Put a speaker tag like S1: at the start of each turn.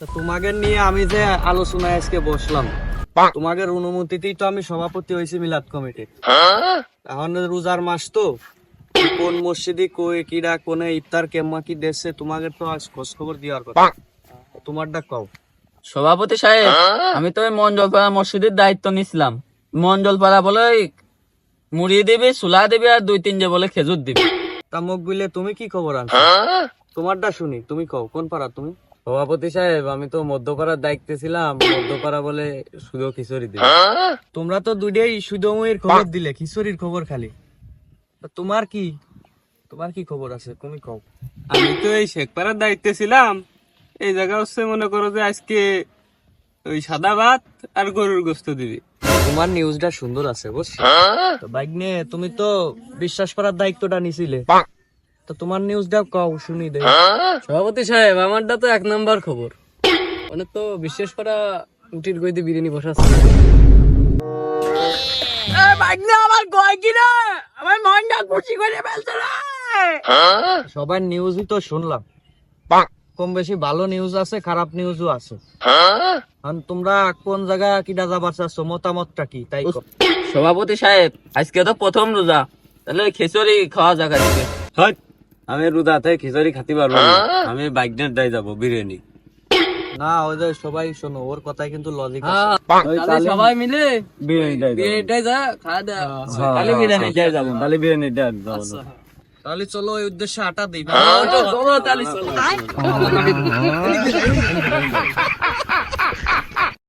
S1: তা তোমাদের নিয়ে আমি যে আলোচনায় আজকে বসলাম তোমাদের অনুমতিতেই তো আমি সভাপতি হয়েছি মিলাদ কমিটির। এখন রোজার মাস তো কোন মসজিদে কই কিরা কোনে ইফতার কেমা কি দেশে তোমাদের তো আজ খোঁজ খবর দেওয়ার কথা। তোমারটা কও।
S2: সভাপতি সাহেব আমি তো মঞ্জলপাড়া মসজিদের দায়িত্ব নিছিলাম। মঞ্জলপাড়া বলে মুড়ি দিবি চুলা দিবি আর দুই তিন যে বলে খেজুর দিবি।
S1: তা মুখ বিলে তুমি কি খবর আনছো? তোমারটা শুনি তুমি কও কোন পাড়া তুমি?
S2: সভাপতি সাহেব আমি তো মধ্যপাড়ার দায়িত্বে ছিলাম। মধ্যপাড়া বলে শুধু খিচুড়ি দিবি
S1: তোমরা তো দুইটাই সুদময়ের খবর দিলে খিচুড়ির খবর খালি। তোমার কি? তোমার কি খবর আছে? তুমি কও।
S3: আমি তো এই শেখপাড়ার দায়িত্বে ছিলাম। এই জায়গা হচ্ছে মনে করো যে আজকে ওই সাদা ভাত আর গরুর গোস্ত দিবি।
S1: তোমার নিউজটা সুন্দর আছে বুঝছ? তো বাইক নিয়ে তুমি তো বিশ্বাস করার দায়িত্বটা নিছিলে। তো তোমার নিউজটা কও শুনি দে
S2: সভাপতি সাহেব আমারটা তো এক নাম্বার খবর। মানে তো বিশ্বাস করা উটির গইতে বিরিয়ানি বসাচ্ছে। আমার গয় কিনা আমার মনটা খুশি করে ফেলছে
S1: সবার নিউজই তো শুনলাম। কম বেশি ভালো নিউজ আছে খারাপ নিউজও আছে। এখন তোমরা কোন জায়গা কিটা যাবার চাচ্ছ মতামতটা কি? তাই।
S2: সভাপতি সাহেব আজকে তো প্রথম রোজা। তাহলে খিচুড়ি খাওয়া জায়গা
S3: হট। আমি রুদাতে খিচুড়ি খাতে পারব না। আমি বাইকনের দায় যাব বিরিয়ানি
S1: না ওই যে সবাই শোনো ওর কথাই কিন্তু লজিক
S2: আছে। তাহলে সবাই মিলে
S3: বিরিয়ানি বিরিয়ানি
S2: বিরিয়ানিটাই যা খাওয়া দাওয়া
S3: তাহলে বিরিয়ানি দায় যাব। তাহলে বিরিয়ানি দাই যাব।
S1: তাহলে চলো ওই উদ্দেশ্যে আটা দিই
S2: চলো তাহলে চলো।